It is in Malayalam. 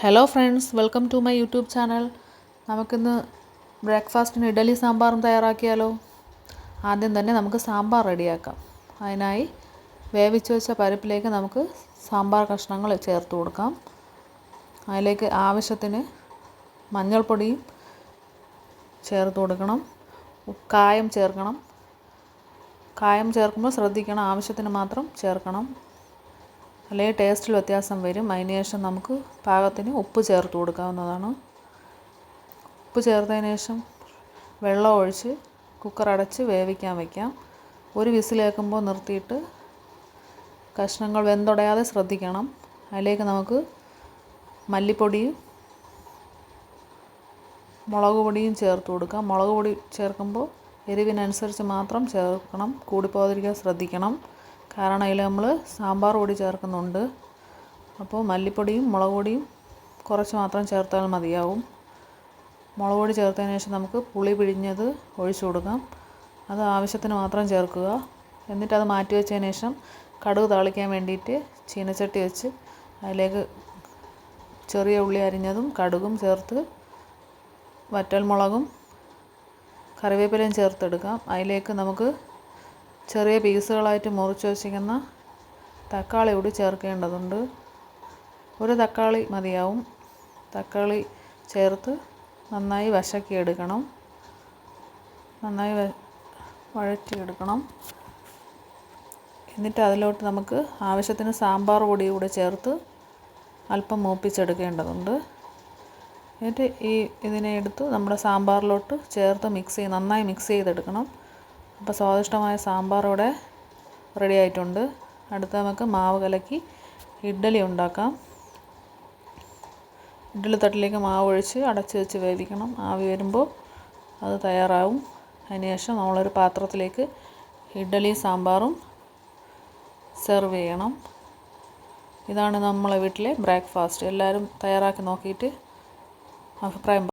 Hello friends welcome to my YouTube channel നമുക്കിന്ന് ബ്രേക്ക്ഫാസ്റ്റിന് ഇഡലി സാമ്പാറും തയ്യാറാക്കിയാലോ? ആദ്യം തന്നെ നമുക്ക് സാമ്പാർ റെഡിയാക്കാം. അതിനായി വേവിച്ച് വെച്ച പരിപ്പിലേക്ക് നമുക്ക് സാമ്പാർ കഷ്ണങ്ങൾ ചേർത്ത് കൊടുക്കാം. അതിലേക്ക് ആവശ്യത്തിന് മഞ്ഞൾപ്പൊടിയും ചേർത്ത് കൊടുക്കണം. കായം ചേർക്കണം. കായം ചേർക്കുമ്പോൾ ശ്രദ്ധിക്കണം. ആവശ്യത്തിന് മാത്രം ചേർക്കണം. അല്ലെങ്കിൽ ടേസ്റ്റിൽ വ്യത്യാസം വരും. അതിന് ശേഷം നമുക്ക് പാകത്തിന് ഉപ്പ് ചേർത്ത് കൊടുക്കാവുന്നതാണ്. ഉപ്പ് ചേർത്തതിന് ശേഷം വെള്ളം ഒഴിച്ച് കുക്കർ അടച്ച് വേവിക്കാൻ വയ്ക്കാം ഒരു വിസിലേക്കുമ്പോൾ നിർത്തിയിട്ട് കഷ്ണങ്ങൾ വെന്തുടയാതെ ശ്രദ്ധിക്കണം. അതിലേക്ക് നമുക്ക് മല്ലിപ്പൊടിയും മുളക് പൊടിയും ചേർത്ത് കൊടുക്കാം. മുളക് പൊടി ചേർക്കുമ്പോൾ എരിവിനനുസരിച്ച് മാത്രം ചേർക്കണം. കൂടിപ്പോകാതിരിക്കാൻ ശ്രദ്ധിക്കണം. കാരണം അതിൽ നമ്മൾ സാമ്പാർ പൊടി ചേർക്കുന്നുണ്ട്. അപ്പോൾ മല്ലിപ്പൊടിയും മുളക് പൊടിയും കുറച്ച് മാത്രം ചേർത്താൽ മതിയാവും. മുളക് പൊടി ചേർത്തതിന് ശേഷം നമുക്ക് പുളി പിഴിഞ്ഞത് ഒഴിച്ചു കൊടുക്കാം. അത് ആവശ്യത്തിന് മാത്രം ചേർക്കുക. എന്നിട്ട് അത് മാറ്റി വെച്ചതിന് ശേഷം കടുക് താളിക്കാൻ വേണ്ടിയിട്ട് ചീനച്ചട്ടി വെച്ച് അതിലേക്ക് ചെറിയ ഉള്ളി അരിഞ്ഞതും കടുകും ചേർത്ത് വറ്റൽമുളകും കറിവേപ്പിലയും ചേർത്തെടുക്കാം. അതിലേക്ക് നമുക്ക് ചെറിയ പീസുകളായിട്ട് മുറിച്ച് വെച്ചിരിക്കുന്ന തക്കാളി കൂടി ചേർക്കേണ്ടതുണ്ട്. ഒരു തക്കാളി മതിയാവും. തക്കാളി ചേർത്ത് നന്നായി വശക്കിയെടുക്കണം. നന്നായി വഴറ്റിയെടുക്കണം. എന്നിട്ട് അതിലോട്ട് നമുക്ക് ആവശ്യത്തിന് സാമ്പാർ പൊടി കൂടെ ചേർത്ത് അല്പം മൂപ്പിച്ചെടുക്കേണ്ടതുണ്ട്. എന്നിട്ട് ഈ ഇതിനെ എടുത്ത് നമ്മുടെ സാമ്പാറിലോട്ട് ചേർത്ത് മിക്സ് ചെയ്ത് നന്നായി മിക്സ് ചെയ്തെടുക്കണം. അപ്പോൾ സ്വാദിഷ്ടമായ സാമ്പാർ ഇവിടെ റെഡി ആയിട്ടുണ്ട്. അടുത്ത നമുക്ക് മാവ് കലക്കി ഇഡ്ഡലി ഉണ്ടാക്കാം. ഇഡ്ഡലി തട്ടിലേക്ക് മാവ് ഒഴിച്ച് അടച്ച് വെച്ച് വേവിക്കണം. ആവി വരുമ്പോൾ അത് തയ്യാറാവും. അതിനുശേഷം നമ്മളൊരു പാത്രത്തിലേക്ക് ഇഡ്ഡലി സാമ്പാറും സെർവ് ചെയ്യണം. ഇതാണ് നമ്മളെ വീട്ടിലെ ബ്രേക്ക്ഫാസ്റ്റ് എല്ലാവരും തയ്യാറാക്കി നോക്കിയിട്ട് അഭിപ്രായം